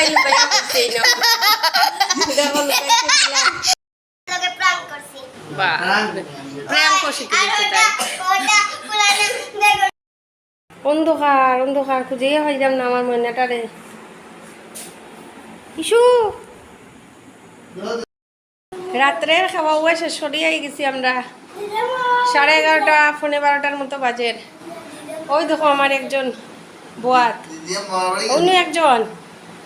তাই লুকাইয়া করছে নাও। দেখো। তোকে প্রাঙ্ক করছি বাহ করছি অন্ধকার অন্ধকার খুঁজেই হইলাম না আমার ময়নাটারে ইসু! রাত্রের খাওয়া ওয়া শেষ সরিয়ে গেছি আমরা। সাড়ে এগারোটা পৌনে বারোটার মতো বাজের ওই দেখো আমার একজন বোয়াত। অন্য একজন।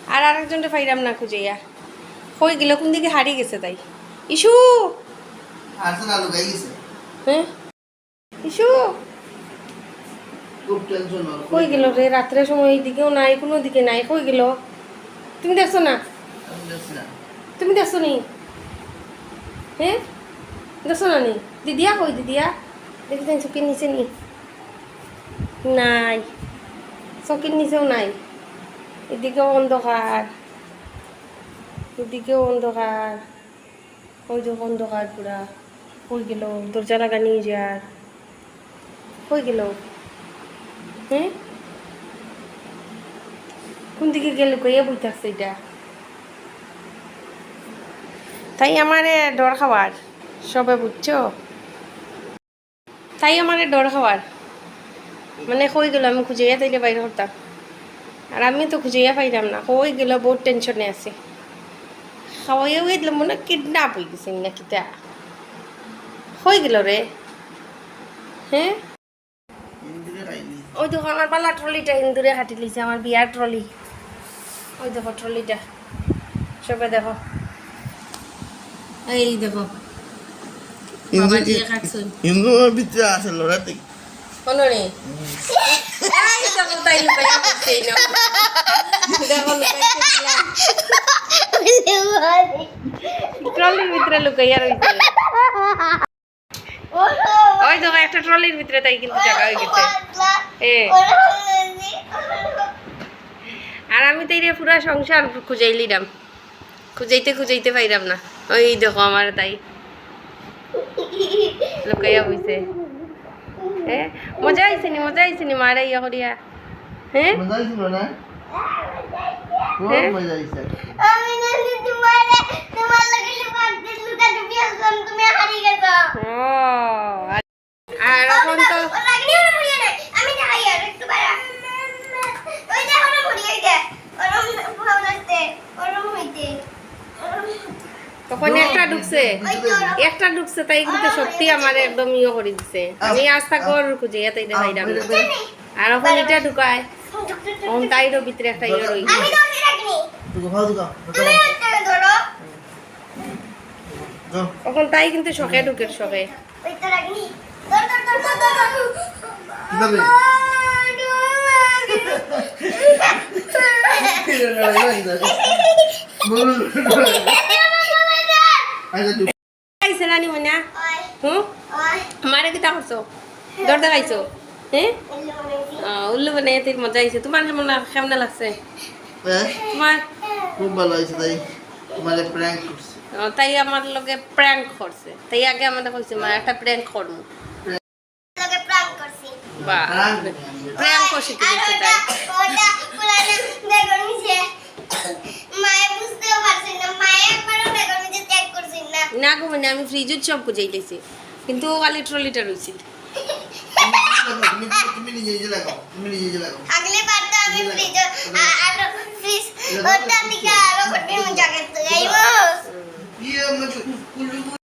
আর আরেকজনটা পাইলাম না খুঁজেইয়া। হই গেল কোন দিকে হারিয়ে গেছে তাই? ইসু! হ্যাঁ? ইসু! কই গেল রে রাত্রের সময় এই দিকেও নাই কোনো দিকে নাই কই গেল। তুমি দেখছ না? তুমি দেখছ নি? হ্যাঁ? দেখছ না নি? দিদিয়া কই দিদিয়া। দেখি চকির নিচে নি। নাই। চকির নিচেও নাই। এদিকেও অন্ধকার। এদিকেও অন্ধকার। ওই যে অন্ধকার পুরা। কই গেল, দরজা লাগা নিয়ে যার কই গেল। হ্যাঁ কোন দিকে গেল কইয়া থাকছে এটা? তাই আমারে ডর খাওয়ার, সবে বুঝছ? তাই আমারে ডর খাওয়ার। মানে কই গেল, আমি খুঁজেইয়া তাইলে বাইরে করতাম আর আমি তো খুঁজেইয়া পাইলাম না। কই গেল বহুত টেনশনে আছে। খাওয়াইয়া হয়ে দিলাম মনে কিডন্যাপ হয়ে গেছে না কিতা হয়ে গেল রে। হ্যাঁ? ওই দেখো আমার পাল্লা ট্রলিটা হিন্দুরে হাঁটি লিছে আমার বিয়ার ট্রলি। ওই দেখো ট্রলিটা। সবে দেখো। এই দেখো। খাচ্ছুন ভিতরে আছে লড়াতে। কোনো নেই নাও। দেখো লুকাইতেছিলাম ট্রলির ভিতরে লুকাইয়া ওই দেখো, একটা ট্রলির ভিতরে তাই কিন্তু জায়গা হয়ে গেছে। এ। আর আমি তো এই পুরা সংসার খুঁজাইলিরাম। খুঁজাইতে খুঁজাইতে পাইরাম না। ওই দেখো আমার তাই। লুকাইয়া বইছে। হ্যাঁ মজা আইছে নি মজা আইছে নি মারা ইয়া করিয়া হ্যাঁ মজা হয়েছিল না হ্যাঁ? মজা হয়েছে আমি নাকি তোমার তোমার লাগে লুকাতে লুকাতে বিয়াসলাম তুমি হারিয়ে গেছো ও আর এখন তো লাগনি ওরা মরিয়ে নাই আমি দেখাই আর একটু বাইরে ওই দেখো না মরিয়ে দে ওরম ভাব লাগতে ওরম হইতে তখন একটা ঢুকছে। একটা ঢুকছে তাই কিন্তু সত্যি আমার একদম ইয়ে করে দিছে আমি আস্থা কর খুঁজে এত এটা পাইরাম আর এখন এটা ঢুকায় এখন তাইরও ভিতরে একটা ইয়ে তুই যাও তখন তাই কিন্তু শখে ঢুকে শখে ওই আইছে রানি মনা হুম? মারে কিতা করছ? দর দেখাইছো হ্যাঁ উল্লু বানাই তোর মজা আইছে। তোমার যেমন কেমন লাগছে? তোমার? খুব ভালো হয়েছে তাই। তোমার প্র্যাঙ্ক করছে। তাই আমার লগে প্র্যাঙ্ক করছে। তাই আগে আমাদের কইছে মা একটা প্র্যাঙ্ক করব তোকে প্রাঙ্ক করছি। বা প্র্যাঙ্ক প্র্যাঙ্ক করছে তাই মানে আমি ফ্রিজের সব বুঝাইতেছি কিন্তু খালি ট্রলিটা রয়েছে তুমি তুমি নিজে নিজে লাগাও তুমি নিজে নিজে লাগাও। আগলে পারতো আমি ফ্রিজ আর ফ্রিজ ওটা দিকে